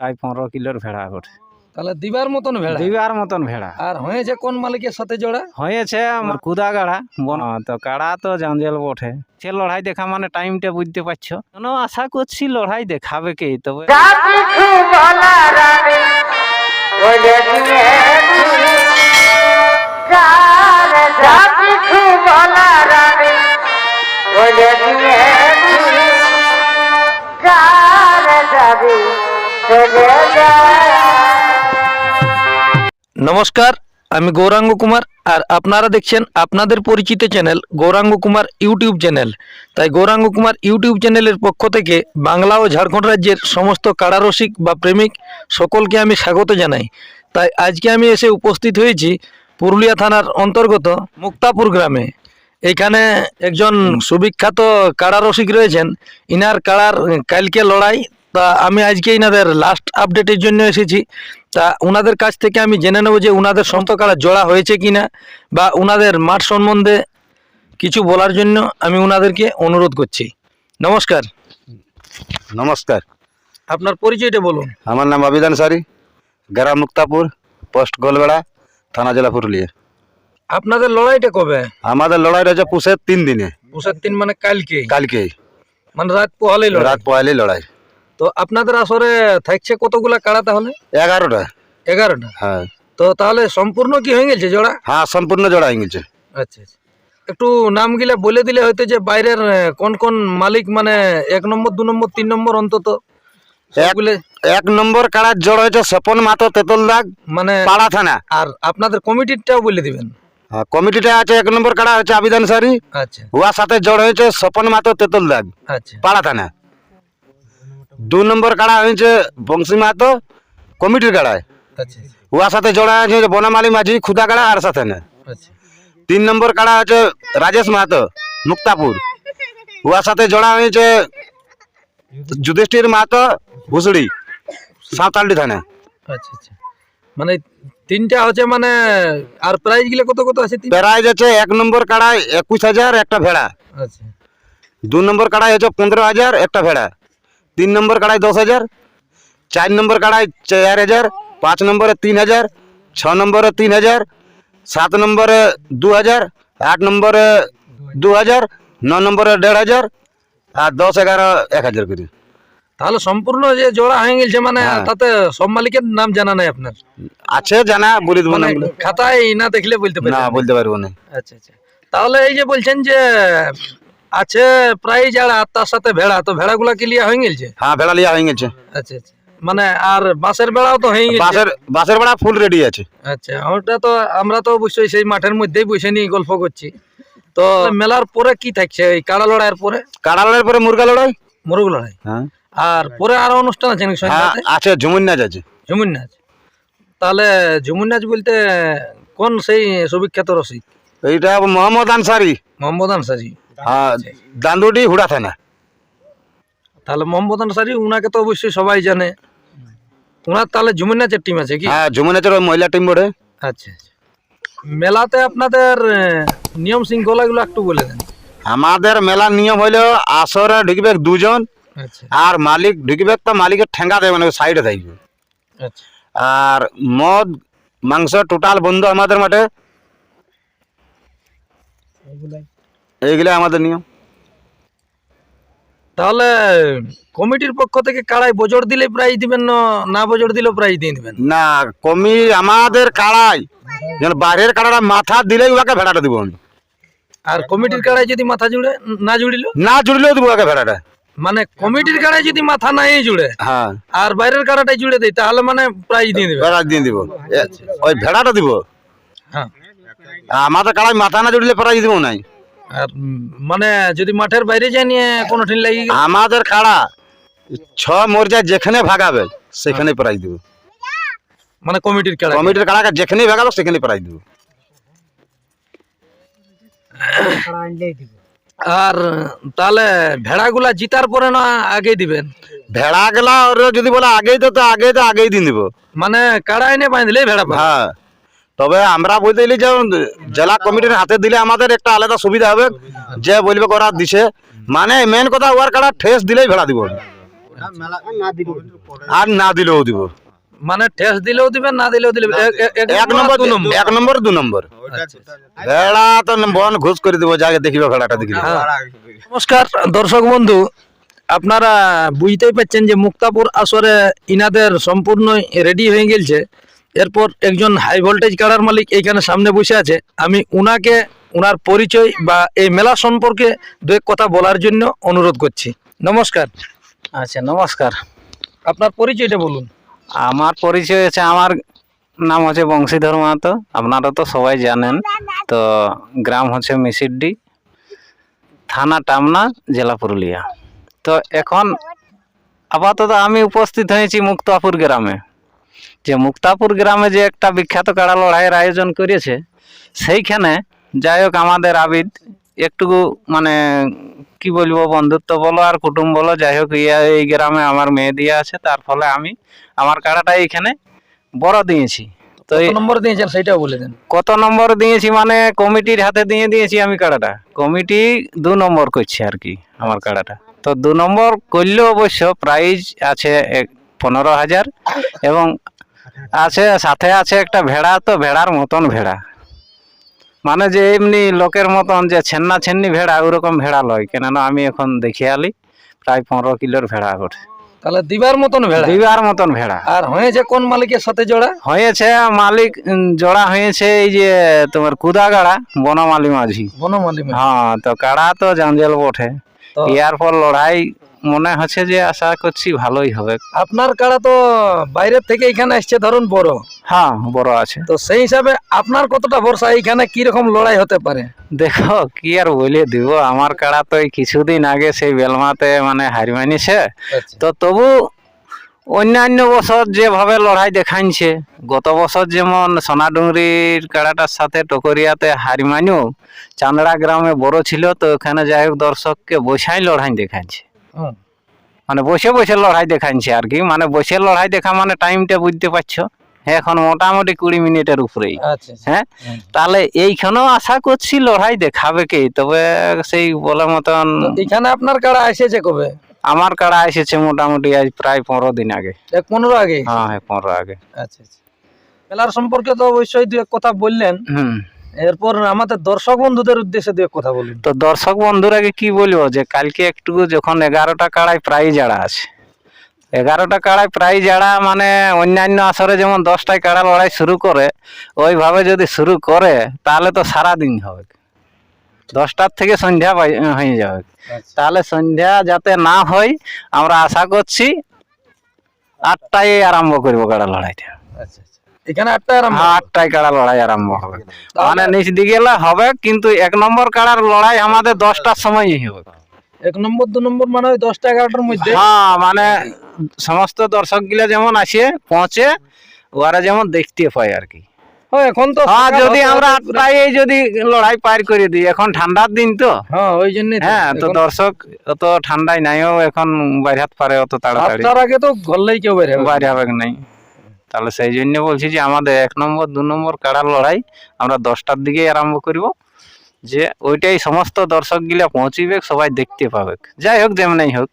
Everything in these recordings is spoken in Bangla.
প্রায় পনেরো কিলোর ভেড়া বটে তাহলে দিবার মতন ভেড়া দিবার মতন ভেড়া আর হয়েছে কোন মালিকের সাথে জোড়া হয়েছে আমার কুদা গাড়া বন তো কাড়া তো জাঞ্জেল বটে সে লড়াই দেখা মানে টাইমটা বুঝতে পারছ কোনো আশা করছি লড়াই দেখাবে কে তবে নমস্কার, আমি গৌরাঙ্গ কুমার আর আপনারা দেখছেন আপনাদের পরিচিত channel Gouranga Kumar YouTube channel. তাই গৌরাঙ্গ কুমার ইউটিউব চ্যানেলের পক্ষ থেকে বাংলা ও ঝাড়খণ্ড রাজ্যের সমস্ত কারারসিক বা প্রেমিক সকলকে আমি স্বাগত জানাই। তাই আজকে আমি এসে উপস্থিত হয়েছি পুরুলিয়া থানার অন্তর্গত মুক্তাপুর গ্রামে। এখানে একজন সুবিখ্যাত কারারসিক রয়েছেন। ইনার কাড়ার কালকে লড়াই তা আমি আজকে ইনাদের লাস্ট আপডেটের জন্য এসেছি। তা ওনাদের কাছ থেকে আমি জেনে নেব যে ওনাদের সন্ত কাড়া জোড়া হয়েছে কিনা বা ওনাদের মাঠ সম্বন্ধে কিছু বলার জন্য আমি ওনাদেরকে অনুরোধ করছি। নমস্কার। নমস্কার। আপনার পরিচয়টা বলুন। আমার নাম অভিধান সারি গ্রাম মুক্তাপুর পোস্ট গোলবেড়া থানা জেলা পুরুলিয়া। আপনাদের লড়াইটা কবে? আমাদের লড়াই রয়েছে পুষের তিন দিনে। পুষের তিন মানে কালকে কালকে মানে রাত পোহালেই লড়াই। রাত পয়ালি লড়াই। তো আপনাদের আসরে থাকছে কতগুলা কাড়া তাহলে? এগারোটা। এগারোটা? হ্যাঁ। তো তাহলে সম্পূর্ণ কি হয়ে গেছে জোড়া? হ্যাঁ সম্পূর্ণ জোড়া হয়ে গেছে। আচ্ছা আচ্ছা। একটু নামগুলা বলে দিলে হয়তো যে বাইরের কোন কোন মালিক মানে এক নম্বর দু নম্বর তিন নম্বর অন্তত এক নম্বর কাড়ার জোড় হয়েছে স্বপন মাতো তেতল দাগ মানে পাড়া থানা। আর আপনাদের কমিটিটাও বলে দিবেন। আর কমিটিটা আছে এক নম্বর কাড়া হচ্ছে আবিধান সারি। আচ্ছা। উহার সাথে জোড় হয়েছে স্বপন মাতো তেতল দাগ আচ্ছা। পাড়া থানা। দু নম্বর কাড়া হয়েছে বংশী মাতো কমিটির কাড়ায় উহার সাথে জোড়া আছে বনমালী মাঝি খুদা কাড়া আর সাথে না তিন নম্বর কাড়া আছে রাজেশ মাহাতো মুক্তাপুর উহার সাথে জোড়া হয়েছে যুধিষ্ঠির মাহাতো ভুসড়ি সাঁওতালডি থানা আচ্ছা আচ্ছা মানে তিনটা হচ্ছে মানে আর প্রাইজগুলো কত কত আছে প্রাইজ আছে এক নম্বর কাড়ায় একুশ হাজার একটা ভেড়া আচ্ছা দু নম্বর কাড়ায় হচ্ছে পনেরো হাজার একটা ভেড়া তিন নম্বর কাড়ায় দশ হাজার চার নম্বর কাড়ায় চার হাজার পাঁচ নম্বরে তিন হাজার ছ নম্বরে তিন হাজার সাত নম্বরে দু হাজার আট নম্বরে দু হাজার ন নম্বরে দেড় হাজার আর দশ এগারো এক হাজার করে। তাহলে সম্পূর্ণ যে জোড়া হয়ে গেছে মানে হ্যাঁ। তাতে সব মালিকের নাম জানা নাই আপনার? আছে জানা বলে দেবো না মানে খাতায় না দেখলে বলতে পারি না? বলতে পারব না। আচ্ছা আচ্ছা। তাহলে এই যে বলছেন যে আছে প্রাইজ আর তার সাথে ভেড়া তো ভেড়াগুলা ক্লিয়ার হয়ে গেছে হ্যাঁ ভেড়া লিয়া হয়ে গেছে। আচ্ছা আচ্ছা। মানে আর বাসের বেড়াও তো হয়ে গেছে। বাসের বাসের বেড়া ফুল রেডি আছে। আচ্ছা ওটা তো আমরা তো অবশ্যই সেই মাঠের মধ্যেই বসে নিয়ে গল্প করছি। তো মেলার পরে কি থাকছে? এই কাড়া লড়াইয়ের পরে? কাড়ালের পরে মুরগা লড়াই? মুরগ লড়াই। হ্যাঁ। আর পরে আরও অনুষ্ঠান আছে নাকি হ্যাঁ আছে ঝুমুর নাচ আছে। ঝুমুর নাচ। তাহলে ঝুমুর নাচ বলতে কোন সেই সুবিখ্যাত রসিক? এইটা মোহাম্মদ আনসারি। মোহাম্মদ আনসারি। হ্যাঁ দান্দুডি হুড়া থানা। তাহলে মোহাম্মদ আনসারি উনাকে তো অবশ্যই সবাই জানে। উনার তাহলে ঝুমুর নাচের টিম আছে কি? হ্যাঁ নাচের ওই মহিলা টিম বোর্ডে আচ্ছা আচ্ছা। মেলাতে আপনাদের নিয়ম শৃঙ্খলাগুলো একটু বলে দেন। আমাদের মেলার নিয়ম হইল আসরে ঢুকবে দুজন আচ্ছা। আর মালিক ঢুকবে তো মালিকের ঠেঙ্গা দেবে মানে সাইডে থাকবে। আচ্ছা। আর মদ মাংস টোটাল বন্ধ আমাদের মাঠে। এইগুলো আমাদের নিয়ম। তাহলে কমিটির পক্ষ থেকে কাড়াই বজর দিলে প্রাইজ দিবেন না বজর দিলেও প্রাইজ দিয়ে দিবেন? না কমি আমাদের কাড়াই। যেন বাইরের কাড়াটা মাথা দিলেই ওকে ভেড়াটা দিব আর কমিটির কাড়াই যদি মাথা জুড়ে না জুড়িল? না জুড়লেও দিব ওকে ভেড়াটা। মানে কমিটির কাড়াই যদি মাথা নাই জুড়ে হ্যাঁ। আর বাইরের কাড়াটাই জুড়ে দেয় তাহলে মানে প্রাইজ দিয়ে দিবে ভেড়া দিয়ে দিব। ওই ভেড়াটা দিব। হ্যাঁ। আমাদের কাড়াই মাথা না জুড়লে প্রাইজ দিব নাই। আর মানে যদি মাঠের বাইরে যায় নিয়ে কোনো ঠিন লাগি আমাদের কাড়া ছ মরজা যেখানে ভাগাবে সেখানে প্রাইজ দিব। মানে কমিটির কাড়াই কমিটির কাড়াকে যেখানে ভাগাবে সেখানে প্রাইজ দিব। আর তাহলে ভেড়াগুলা জিতার পরে না আগে দিবেন? ভেড়াগুলা যদি বলে আগেই তো তো আগেই তো আগেই দিন দিব মানে কাড়া এনে বাঁধলেই ভেড়া হ্যাঁ। তবে আমরা বলতে গেলে যে জেলা কমিটির হাতে দিলে আমাদের একটা আলাদা সুবিধা হবে যে বলবে ওরা দিছে। মানে মেন কথা ওয়ার কাড়া ঠেস দিলেই ভেড়া দিব। আর না দিলেও দিব। মানে ঠেস দিলেও দিবেন না দিলেও দিলেন এক- নম্বর দু নম্বর। এক নম্বর দু নম্বর। ভেড়া তো বন ঘুষ করে দিব যাকে দেখিবে ভেড়াটা দেখিবে। হ্যাঁ। নমস্কার দর্শক বন্ধু আপনারা বুঝতেই পাচ্ছেন যে মুক্তাপুর আসরে ইনাদের সম্পূর্ণ রেডি হয়ে গেছে এরপর একজন হাই ভোল্টেজ কাড়ার মালিক এখানে সামনে বসে আছে। আমি উনাকে উনার পরিচয় বা এই মেলা সম্পর্কে দু এক কথা বলার জন্য অনুরোধ করছি। নমস্কার। আচ্ছা নমস্কার। আপনার পরিচয়টা বলুন। আমার পরিচয় হচ্ছে আমার নাম হচ্ছে বংশীধর মাহাতো। আপনারা তো সবাই জানেন। তো গ্রাম হচ্ছে মিসিড্ডি থানা টামনা জেলা পুরুলিয়া। তো এখন আপাতত আমি উপস্থিত হয়েছি মুক্তাপুর গ্রামে। যে মুক্তাপুর গ্রামে যে একটা বিখ্যাত কাড়া লড়াইয়ের আয়োজন করেছে সেইখানে যাই হোক আমাদের আবিদ একটুকু মানে কি বলব বন্ধুত্ব বলো আর কুটুম বলো যাই হোক ইয়া এই গ্রামে আমার মেয়ে দিয়ে আছে তার ফলে আমি আমার কাড়াটা এইখানে বড় দিয়েছি। তো নম্বর দিয়েছেন সেটাও বলে দেন। কত নম্বর দিয়েছি মানে কমিটির হাতে দিয়ে দিয়েছি আমি কাড়াটা। কমিটি দু নম্বর করছে আর কি আমার কাড়াটা। তো দু নম্বর করলেও অবশ্য প্রাইজ আছে পনেরো হাজার এবং আছে সাথে আছে একটা ভেড়া তো ভেড়ার মতন ভেড়া। মানে যে এমনি লোকের মতন যে ছেন্না ছেন্নি ভেড়া ওরকম ভেড়া লয় কেননা আমি এখন দেখে আলি প্রায় পনেরো কিলোর ভেড়া ওঠে। তাহলে দিবার মতন ভেড়া? দিবার মতন ভেড়া। আর হয়েছে কোন মালিকের সাথে জোড়া? হয়েছে মালিক জোড়া হয়েছে এই যে তোমার কুদাগাড়া বনমালী মাঝি। বনমালী। হ্যাঁ তো কাড়া তো জাঞ্জেল বটে। ইয়ার পর লড়াই মনে হচ্ছে যে আশা করছি ভালোই হবে। আপনার কাড়া তো বাইরের থেকে এখানে আসছে ধরুন বড়। হ্যাঁ বড় আছে। তো সেই হিসাবে আপনার কতটা ভরসা এইখানে কি রকম লড়াই হতে পারে? দেখো কি আর বলে দিব আমার কাড়া তো কিছুদিন আগে সেই বেলমাতে মানে হারি মানিছে। তো তবু অন্যান্য বছর যেভাবে লড়াই দেখাইছে গত বছর যেমন সোনাডুঙ্গরির কাড়াটার সাথে টকরিয়াতে হারি মানিও চান্দড়া গ্রামে বড় ছিল তো ওখানে যাই হোক দর্শককে বসাই লড়াই দেখাইছে। মানে বসে বসে লড়াই দেখাইছে আর কি। মানে বসে লড়াই দেখা মানে টাইমটা বুঝতে পারছ? এখন মোটামুটি কুড়ি মিনিটের উপরেই। আচ্ছা আচ্ছা। হ্যাঁ? তাহলে এইখানেও আশা করছি লড়াই দেখাবে কি? তবে সেই বলার মতন এখানে আপনার কারা এসেছে কবে? আমার কারা এসেছে মোটামুটি আজ প্রায় পনেরো দিন আগে। পনেরো আগে? হ্যাঁ হ্যাঁ পনেরো আগে। আচ্ছা আচ্ছা। মেলার সম্পর্কে তো অবশ্যই দু এক কথা বললেন। হুম। এরপর আমাদের দর্শক বন্ধুদের উদ্দেশ্যে দিয়ে কথা বলি তো দর্শক বন্ধুরাকে কি বলব যে কালকে একটু যখন এগারোটা কাড়ায় প্রায় জাড়া আছে। এগারোটা কাড়ায় প্রায় জাড়া মানে অন্যান্য আসরে যেমন দশটায় কাড়া লড়াই শুরু করে ওইভাবে যদি শুরু করে তাহলে তো সারা দিন হবে। দশটার থেকে সন্ধ্যা হয়ে যাবে। তাহলে সন্ধ্যা যাতে না হয় আমরা আশা করছি আটটায় আরম্ভ করব কাড়া লড়াইটা। আচ্ছা আচ্ছা। এখানে আটটা আরম্ভ আটটায় কাড়া লড়াই আরম্ভ হবে। মানে নিচ দিকে হবে কিন্তু এক নম্বর কাড়ার লড়াই আমাদের দশটার সময়ই হবে। এক নম্বর দু নম্বর মানে ওই দশটা এগারোটার মধ্যে? হ্যাঁ মানে সমস্ত দর্শক গিলা যেমন আসে পৌঁছে ওরা যেমন দেখতে পায় আর কি। হ্যাঁ এখন তো হ্যাঁ যদি আমরা আটটায় যদি লড়াই পার করে দিই এখন ঠান্ডার দিন তো। হ্যাঁ ওই জন্য হ্যাঁ তো দর্শক অত ঠান্ডায় নাইও এখন বাইরে হাত পারে অত তাড়াতাড়ি। আটটার আগে তো ঘরলেই কেউ হবে। বাইরে হবে নাই। তাহলে সেই জন্য বলছি যে আমাদের এক নম্বর দু নম্বর কাড়ার লড়াই আমরা দশটার দিকে আরম্ভ করব। যে ওইটাই সমস্ত দর্শক গিলা পৌঁছিবে সবাই দেখতে পাবে। যাই হোক যেমনই হোক।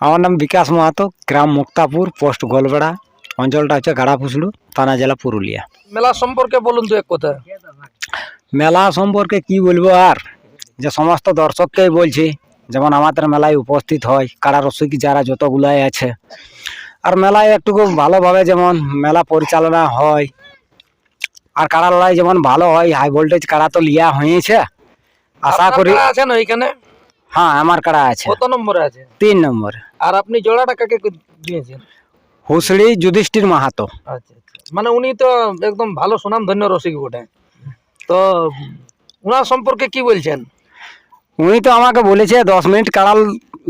আমার নাম বিকাশ মাহাতো গ্রাম মুক্তাপুর পোস্ট গোলবেড়া অঞ্চলটা হচ্ছে গাড়াপুসলু থানা জেলা পুরুলিয়া। মেলা সম্পর্কে বলুন তো এক কথা। মেলা সম্পর্কে কি বলব আর? যে সমস্ত দর্শককেই বলছি যেমন আমাদের মেলায় উপস্থিত হয় কারা রসিক যারা যতগুলাই আছে আর মেলায় একটুকু ভালোভাবে যেমন মেলা পরিচালনা হয় আর কাড়া লড়াই যেমন ভালো হয় হাই ভোল্টেজ কাড়া তো লিয়া হয়েছে। আশা করি আছেন ওইখানে? হ্যাঁ আমার কাড়া আছে। কত নম্বরে আছে? তিন নম্বর। আর আপনি জোড়াটা কাকে দিয়েছেন? হুসড়ি যুধিষ্ঠির মাহাতো। আচ্ছা আচ্ছা মানে উনি তো একদম ভালো সুনাম ধন্য রসিক বটে। তো ওনার সম্পর্কে কি বলছেন? উনি তো আমাকে বলেছে দশ মিনিট কাড়াল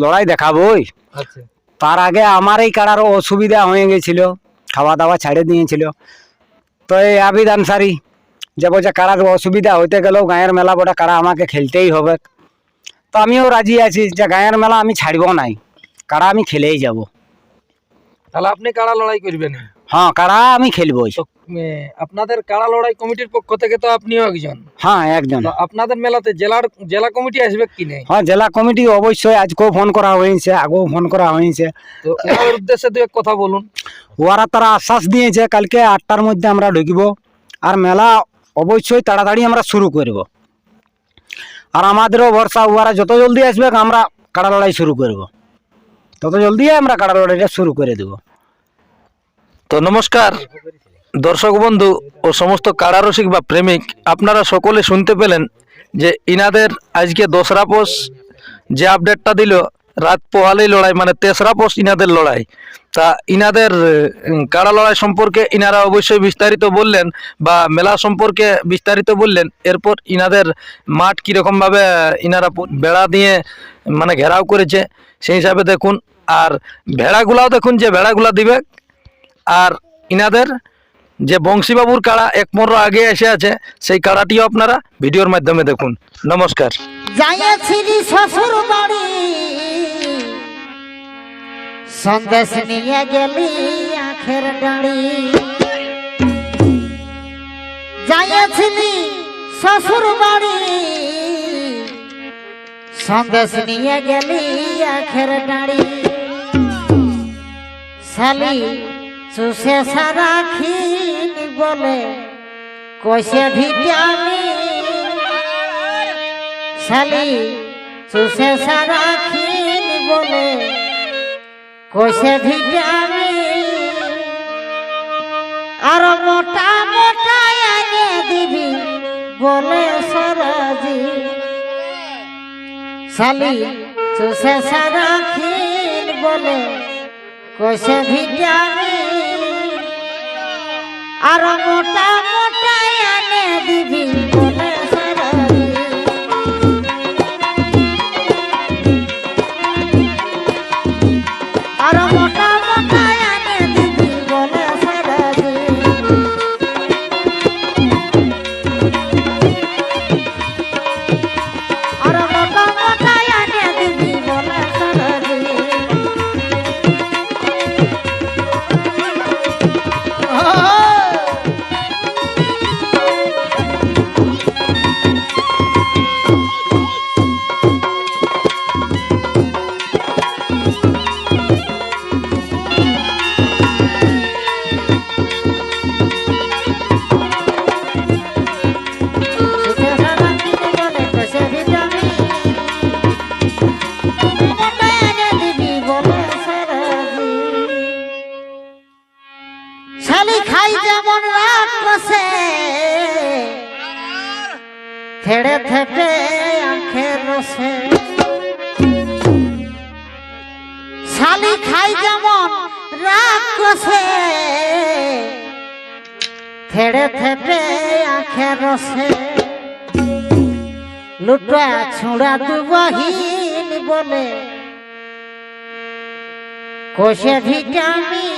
লড়াই দেখাবোই। আচ্ছা। তার আগে আমার এই কাড়ারও অসুবিধা হয়ে গেছিল খাওয়া দাওয়া ছেড়ে দিয়েছিল। তো এই আবিদ আনসারি, যে বলছে কাড়ার অসুবিধা হইতে গেলেও গায়ের মেলা বটা কারা আমাকে খেলতেই হবে। তো আমিও রাজি আছি যে গায়ের মেলা আমি ছাড়ব নাই কারা আমি খেলেই যাব। তাহলে আপনি কারা লড়াই করবেন? হ্যাঁ কারা? আমি খেলবই এ, আপনাদের কাড়া লড়াই কমিটির পক্ষ থেকে তো আপনিও একজন। হ্যাঁ একজন। আপনাদের মেলাতে জেলার জেলা কমিটি আসবে কি নেই? হ্যাঁ জেলা কমিটি অবশ্যই আজকেও ফোন করা হয়েছে আগেও ফোন করা হয়েছে। তো ওনাদের উদ্দেশ্যে দু এক কথা বলুন। ওরা তারা আশ্বাস দিয়েছে কালকে আটটার মধ্যে আমরা ঢুকব। আর মেলা অবশ্যই তাড়াতাড়ি আমরা শুরু করব। আর আমাদেরও ভরসা ওরা যত জলদি আসবে আমরা কাড়া লড়াই শুরু করব। তত জলদি আমরা কাড়া লড়াইটা শুরু করে দেব। তো নমস্কার, দর্শক বন্ধু ও সমস্ত কারারসিক বা প্রেমিক, আপনারা সকলে শুনতে পেলেন যে ইনাদের আজকে দোসরা পোষ, যে আপডেটটা দিল, রাত পোহালেই লড়াই মানে তেসরা পোষ ইনাদের লড়াই। তা ইনাদের কাড়া লড়াই সম্পর্কে ইনারা অবশ্যই বিস্তারিত বললেন বা মেলা সম্পর্কে বিস্তারিত বললেন। এরপর ইনাদের মাঠ কীরকমভাবে ইনারা বেড়া দিয়ে মানে ঘেরাও করেছে, সেই হিসাবে দেখুন। আর ভেড়াগুলাও দেখুন যে ভেড়াগুলা দিবে। আর ইনাদের যে বংশীবাবুর কাড়া এক পনেরো আগে এসে আছে, সেই কাড়াটিও আপনারা ভিডিওর মাধ্যমে দেখুন। নমস্কার। শ্বশুর বাড়ি, সন্দেশ নিয়ে গেলি আখের ডাড়ি। চুষে সারা খিনি বলে কইসে ভিটামিন শালি, চুষে সারা খিন বলে কইসে ভিটামিন আর মোটা মোটা এনে দিবি বলে সরজি শালি, চুষে সারা খিন বলে কইসে ভিটামিন আর মোটা মোটা এনে দিবি। যেমন রাত কষে থেড়ে থেটে আখের রসে লুটা ছুঁড়া দুবহীন বলে, কোষে ভিটামিন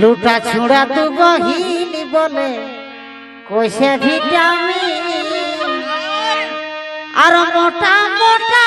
লুটা ছুঁড়া তু বহিন বলে কইসে ভিটামিন আর মোটা মোটা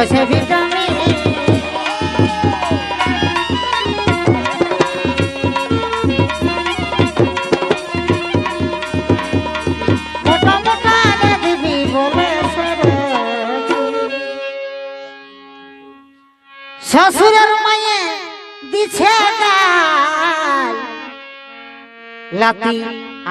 কষে ভিটামিন শ্বশুরের মায়ে দিছে লাতি